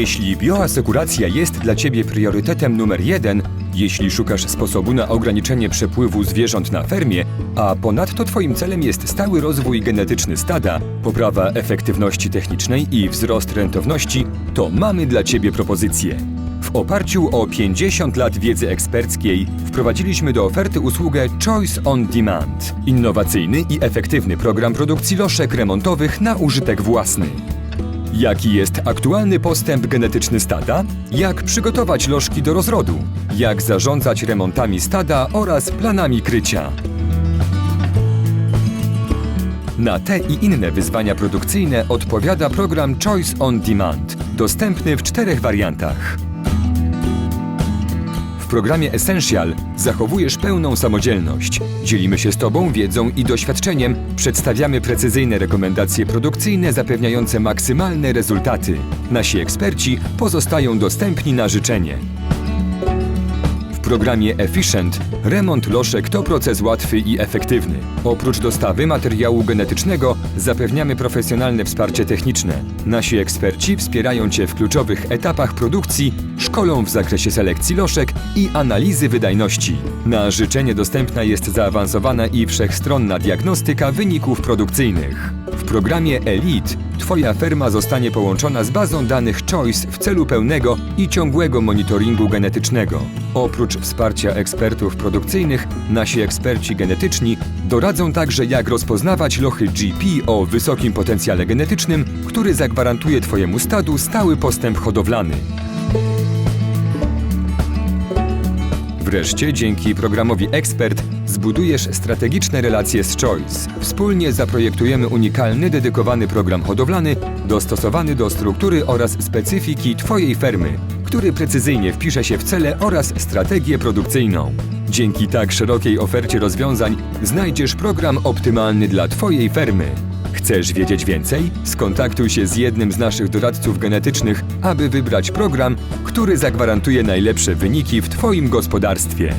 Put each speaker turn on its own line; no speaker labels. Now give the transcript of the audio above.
Jeśli bioasekuracja jest dla Ciebie priorytetem numer jeden, jeśli szukasz sposobu na ograniczenie przepływu zwierząt na fermie, a ponadto Twoim celem jest stały rozwój genetyczny stada, poprawa efektywności technicznej i wzrost rentowności, to mamy dla Ciebie propozycję. W oparciu o 50 lat wiedzy eksperckiej wprowadziliśmy do oferty usługę Choice on Demand. Innowacyjny i efektywny program produkcji loszek remontowych na użytek własny. Jaki jest aktualny postęp genetyczny stada? Jak przygotować lożki do rozrodu? Jak zarządzać remontami stada oraz planami krycia? Na te i inne wyzwania produkcyjne odpowiada program Choice on Demand, dostępny w czterech wariantach. Programie Essential zachowujesz pełną samodzielność. Dzielimy się z Tobą wiedzą i doświadczeniem, przedstawiamy precyzyjne rekomendacje produkcyjne zapewniające maksymalne rezultaty. Nasi eksperci pozostają dostępni na życzenie. W programie Efficient remont loszek to proces łatwy i efektywny. Oprócz dostawy materiału genetycznego zapewniamy profesjonalne wsparcie techniczne. Nasi eksperci wspierają Cię w kluczowych etapach produkcji, szkolą w zakresie selekcji loszek i analizy wydajności. Na życzenie dostępna jest zaawansowana i wszechstronna diagnostyka wyników produkcyjnych. W programie Elite Twoja ferma zostanie połączona z bazą danych Choice w celu pełnego i ciągłego monitoringu genetycznego. Oprócz wsparcia ekspertów produkcyjnych, nasi eksperci genetyczni doradzą także jak rozpoznawać lochy GP o wysokim potencjale genetycznym, który zagwarantuje Twojemu stadu stały postęp hodowlany. Wreszcie dzięki programowi Expert zbudujesz strategiczne relacje z Choice. Wspólnie zaprojektujemy unikalny, dedykowany program hodowlany dostosowany do struktury oraz specyfiki Twojej fermy, który precyzyjnie wpisze się w cele oraz strategię produkcyjną. Dzięki tak szerokiej ofercie rozwiązań znajdziesz program optymalny dla Twojej fermy. Chcesz wiedzieć więcej? Skontaktuj się z jednym z naszych doradców genetycznych, aby wybrać program, który zagwarantuje najlepsze wyniki w Twoim gospodarstwie.